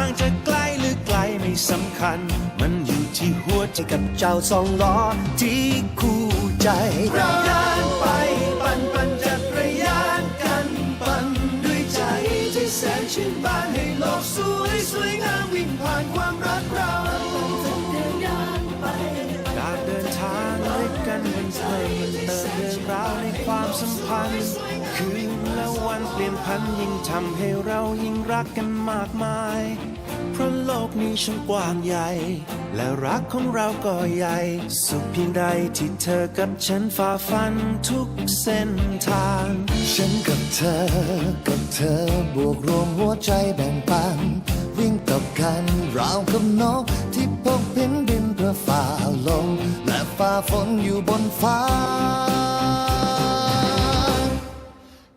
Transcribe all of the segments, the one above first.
างจะไกลหรือไกลไม่สำคัญ มันอยู่ที่หัวใจกับเจ้าสองล้อที่คู่ใจเราเดินไป ความสัมพันธ์ คืนและวันเปลี่ยนพันยิ่งทำให้เรายิ่งรักกันมากมาย เพราะโลกนี้ช่างกว้างใหญ่ และรักของเราก็ใหญ่ สุขเพียงใดที่เธอกับฉันฝ่าฟันทุกเส้นทาง ฉันกับเธอ กับเธอบวกรวมหัวใจแบ่งปัน วิ่งต่อกันราวกับนกที่พบเห็นบินเพื่อฝ่าลมและฝ่าฝนอยู่บนฟ้า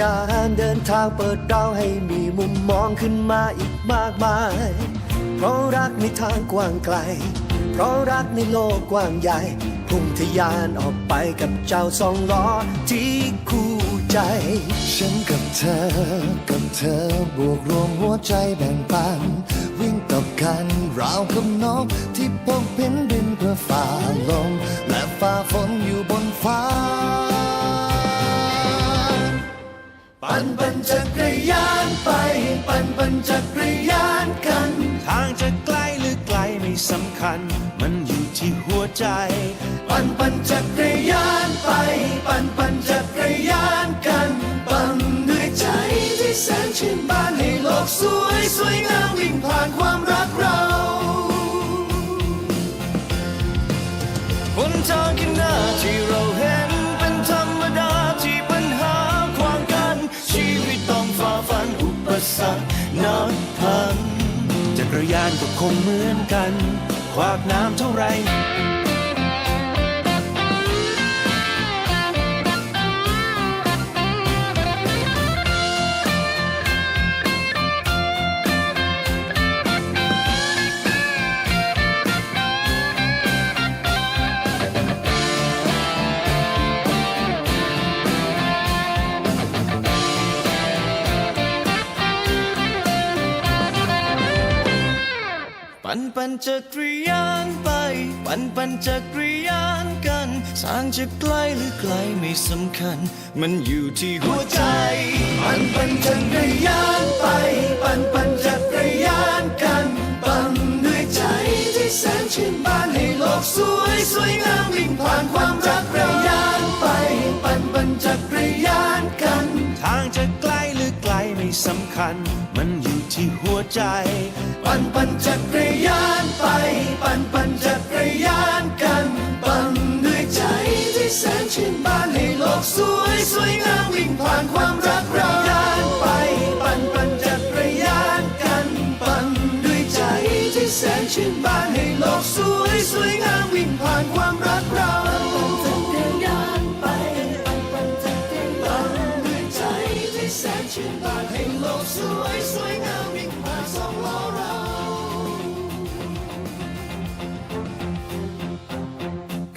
การเดินทางเปิดเราให้มีมุมมองขึ้นมาอีกมากมาย เพราะรักในทางกว้างไกล เพราะรักในโลกกว้างใหญ่ พุ่งทะยานออกไปกับเจ้าสองล้อที่คู่ใจ ฉันกับเธอ กับเธอบวกรวมหัวใจแบ่งปัน วิ่งต่อกันราวกับนกที่พบเห็นบินเพื่อฝ่าลมและฝ่าฝนอยู่บนฟ้า ปั่นปั่นจักรยานไป ปั่นปั่นจักรยานกัน ทางจะไกลหรือไกลไม่สำคัญ มันอยู่ที่หัวใจ ปั่นปั่นจักรยานไป ปั่นปั่น ยานก็คงเหมือนกัน ขวากน้ำเท่าไร ปั่นปั่นจักรยานไป ปั่นปั่นจักรยานกัน ทางจะไกลหรือไกลไม่สำคัญ มันอยู่ที่หัวใจ ปั่นปั่นจักรยานไป ปั่นปั่นจักรยานกัน ปั่นด้วยใจที่แสนชื่นบานให้โลกสวยสวยงามวิ่งผ่านความรักรยานไป ปั่นปั่นจักรยานกัน ทางจะไกลหรือไกลไม่สำคัญ ที่หัวใจ ปั่นปั่นจักรยานไป ปั่นปั่นจักรยานกัน ปั่นด้วยใจที่แสนชื่นบานให้โลกสวยสวยงามวิ่งผ่านความรักเรายานไป ปั่นปั่นจักรยานกัน ปั่นด้วยใจที่แสนชื่นบานให้โลกสวยสวยงามวิ่งผ่านความรักเราแสนชื่นบานให้โลกสวยสวย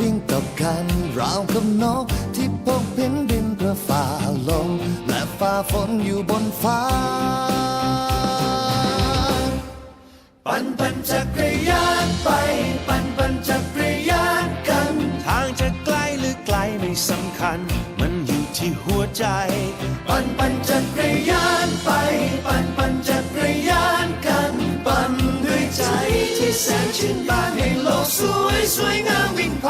วิ่งต่อกันราวกับนกที่พบเห็นบินเพื่อฝ่าลมและฝ่าฝนอยู่บนฟ้า ปั่นปั่นจักรยานไป ปั่นปั่นจักรยานกัน ทางจะไกลหรือไกลไม่สำคัญ มันอยู่ที่หัวใจ ปั่นปั่นจักร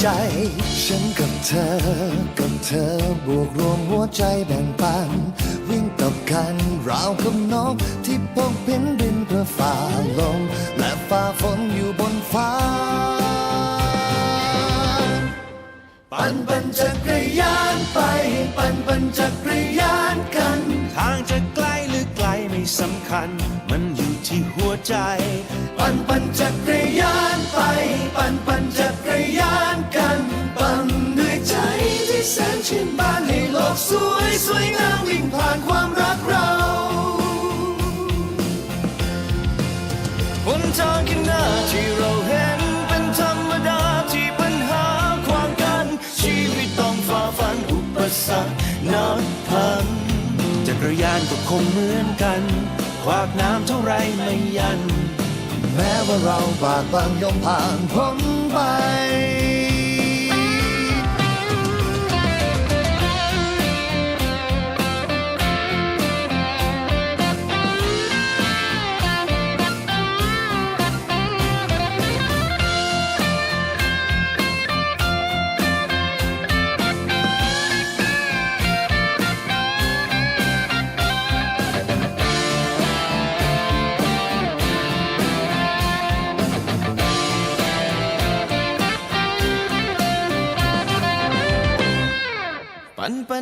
ใจ ฉันกับเธอ กับเธอบวกรวมหัวใจแบ่งปัน วิ่งตบกันราวกับนกที่พกพินบินเพื่อฝ่าลมและฝ่าฝนอยู่บนฟ้า ปั่นปั่นจักรยานไป ปั่นปั่นจักรยานกัน ทางจะไกลหรือไกลไม่สำคัญ มันอยู่ที่หัวใจ ปั่นปั่นจักรยานไป ปั่นปั่นจัก ชื่นบานให้โลกสวยสวยงามวิ่งผ่านความรักเราหนทางข้างหน้าที่เราเห็นเป็นธรรมดาที่ปัญหาขวางกัน ชีวิตต้องฝ่าฟันอุปสรรคนับพันจักรยานก็คงเหมือนกัน ขวากน้ำเท่าไรไม่ยัน แม้ว่าเราบากบังยอมผ่านพ้นไป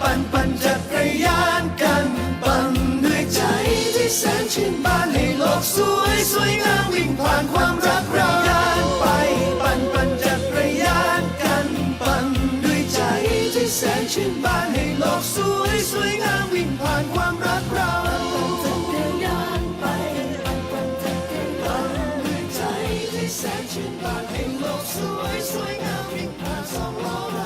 ปั่นปั่นจักรยานกันปั่นด้วยใจที่แสนชื่นบาน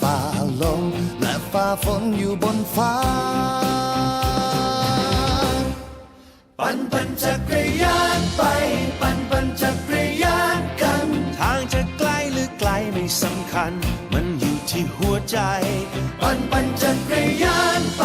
ฝ่าลมและฝ่าฝนอยู่บนฟ้า ปั่นปั่นจักรยานไป ปั่นปั่นจักรยานกัน ทางจะไกลหรือไกลไม่สำคัญ มันอยู่ที่หัวใจ ปั่นปั่นจักรยานไป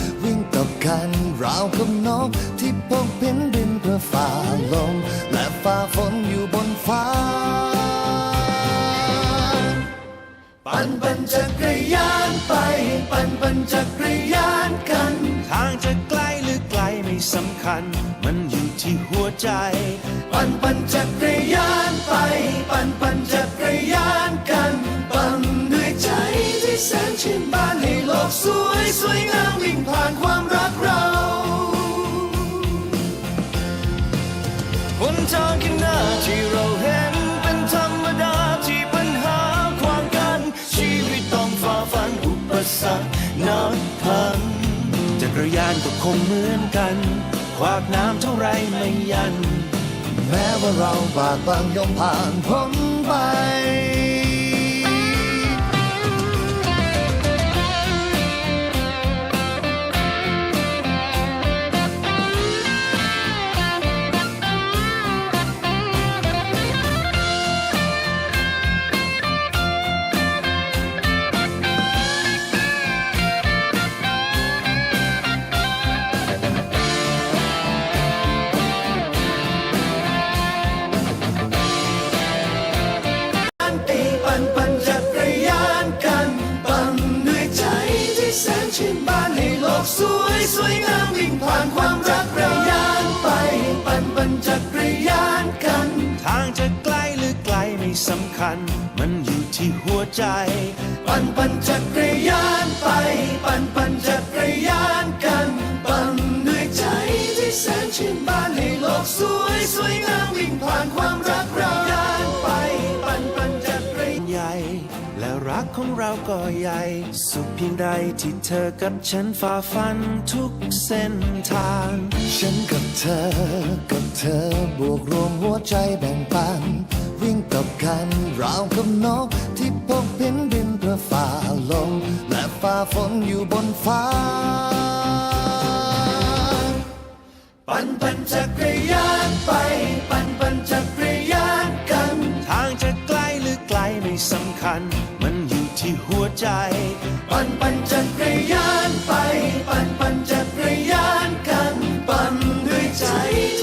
วิ่งตบกันราวกับนกที่พกพินบินเพื่อฝ่าลม และฝ่าฝนอยู่บนฟ้า ปั่นปั่นจักรยานไป ปั่นปั่นจักรยานกัน ทางจะไกลหรือไกลไม่สำคัญ มันอยู่ที่หัวใจ ปั่นปั่นจักรยานไป ปั่นปั่นจักรยานกัน ปั่นด้วยใจที่แสนชื่นบานให้โลกสวยสวยงามวิ่งผ่านความ หนทางข้างหน้าที่เราเห็นเป็นธรรมดาที่ปัญหาขวางกัน ชีวิตต้องฝ่าฟันอุปสรรคนับรยานก็คงเหมือนกัน ขวากน้ำเท่าไรไม่ยัน แม้ว่าเราบากบังยอมผ่านพ้นไป เราก็ใหญ่ สุขเพียงใดที่เธอกับฉันฝ่าฟันทุกเส้นทาง ฉันกับเธอ กับเธอบวกรวมหัวใจแบ่งปัน วิ่งกับกันราวกับนกที่พบเห็นบินเพื่อฝ่าลมและฝ่าฝนอยู่บนฟ้า ปั่นปั่นจักรยานไปปั่นปั่นจักรยานกัน ทางจะใกล้หรือไกลไม่สำคัญ ใจ ปันปัน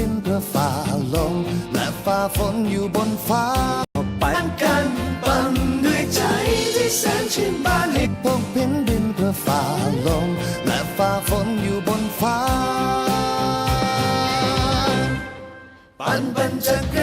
ื่อ ฝ่าลมและฝ่าฝนอยู่บนฟ้าปั่นกันปั่นด้วยใจที่แสนชื่นบานให้พกเพ้นดินเพื่อฝ่าลมและฝ่าฝนอยู่บนฟ้า ปั่นปั่นจักร